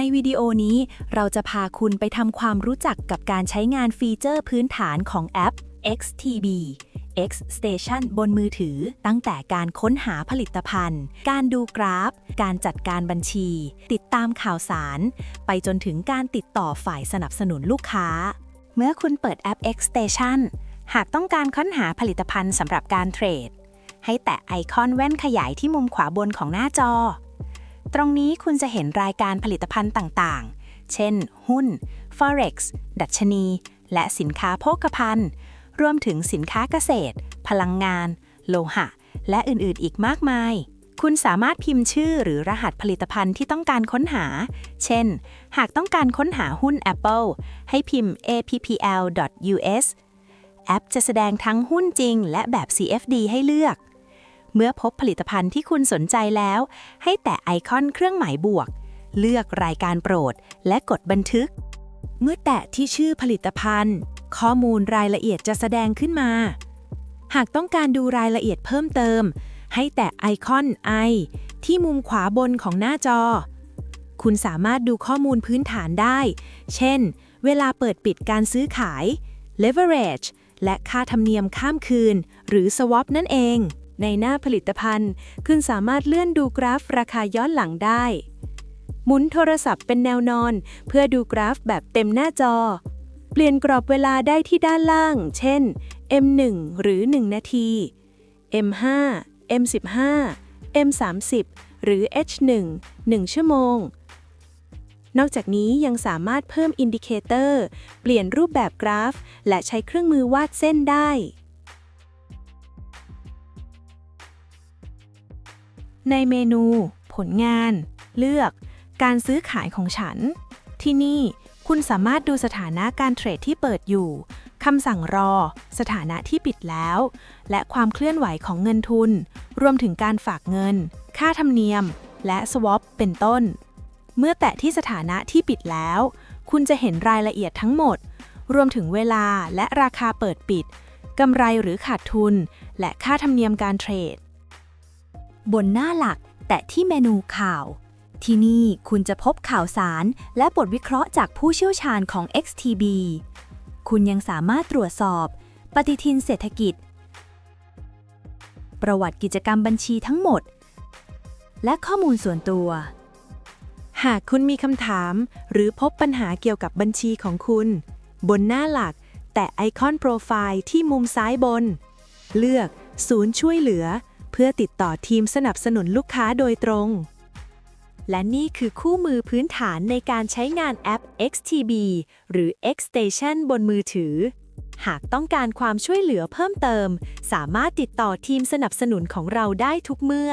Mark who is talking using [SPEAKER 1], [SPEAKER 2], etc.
[SPEAKER 1] ในวิดีโอนี้เราจะพาคุณไปทำความรู้จักกับการใช้งานฟีเจอร์พื้นฐานของแอป XTB X Station บนมือถือ ตั้งแต่การค้นหาผลิตภัณฑ์ การดูกราฟ การจัดการบัญชี ติดตามข่าวสาร ไปจนถึงการติดต่อฝ่ายสนับสนุนลูกค้า
[SPEAKER 2] เมื่อคุณเปิดแอป X Station หากต้องการค้นหาผลิตภัณฑ์สำหรับการเทรด ให้แตะไอคอนแว่นขยายที่มุมขวาบนของหน้าจอ ตรงนี้คุณจะเห็นรายการผลิตภัณฑ์ต่างๆ เช่น หุ้น Forex ดัชนี และสินค้าโภคภัณฑ์ รวมถึงสินค้าเกษตร พลังงาน โลหะ และอื่นๆ อีกมากมาย คุณสามารถพิมพ์ชื่อหรือรหัสผลิตภัณฑ์ที่ต้องการค้นหา เช่น หากต้องการค้นหาหุ้น Apple ให้พิมพ์ appl.us แอปจะแสดงทั้งหุ้นจริงและแบบ CFD ให้เลือก เมื่อพบผลิตภัณฑ์ที่คุณสนใจแล้ว ให้แตะไอคอนเครื่องหมายบวก เลือกรายการโปรด และกดบันทึก
[SPEAKER 1] เมื่อแตะที่ชื่อผลิตภัณฑ์ ข้อมูลรายละเอียดจะแสดงขึ้นมา หากต้องการดูรายละเอียดเพิ่มเติม ให้แตะไอคอน I ที่มุมขวาบนของหน้าจอ คุณสามารถดูข้อมูลพื้นฐานได้ เช่น เวลาเปิดปิดการซื้อขาย leverage และค่าธรรมเนียมข้ามคืน หรือ swap นั่นเอง ในหน้าผลิตภัณฑ์ คุณสามารถเลื่อนดูกราฟราคาย้อนหลังได้ หมุนโทรศัพท์เป็นแนวนอน เพื่อดูกราฟแบบเต็มหน้าจอ เปลี่ยนกรอบเวลาได้ที่ด้านล่าง เช่น M1 หรือ 1 นาที M5 M15 M30 หรือ H1 1 ชั่วโมง นอกจากนี้ยังสามารถเพิ่มอินดิเคเตอร์ เปลี่ยนรูปแบบกราฟ และใช้เครื่องมือวาดเส้นได้ ในเมนู ผลงาน เลือก การซื้อขายของฉัน ที่นี่คุณสามารถดูสถานะการเทรดที่เปิดอยู่ คำสั่งรอ สถานะที่ปิดแล้ว และความเคลื่อนไหวของเงินทุน รวมถึงการฝากเงิน ค่าธรรมเนียม และ swap เป็นต้น เมื่อแตะที่สถานะที่ปิดแล้ว คุณจะเห็นรายละเอียดทั้งหมด รวมถึงเวลาและราคาเปิดปิด กำไรหรือขาดทุน และค่าธรรมเนียมการเทรด บนหน้าหลัก แตะที่เมนูข่าว ที่นี่คุณจะพบข่าวสาร และบทวิเคราะห์จากผู้เชี่ยวชาญของ XTB คุณยังสามารถตรวจสอบ ปฏิทินเศรษฐกิจ ประวัติกิจกรรมบัญชีทั้งหมด และข้อมูลส่วนตัว หากคุณมีคำถาม หรือพบปัญหาเกี่ยวกับบัญชีของคุณ บนหน้าหลัก แตะไอคอนโปรไฟล์ที่มุมซ้ายบน เลือก ศูนย์ช่วยเหลือ เพื่อติดต่อทีมสนับสนุนลูกค้าโดยตรง และนี่คือคู่มือพื้นฐานในการใช้งานแอป XTB หรือ X Station บนมือถือ หากต้องการความช่วยเหลือเพิ่มเติม สามารถติดต่อทีมสนับสนุนของเราได้ทุกเมื่อ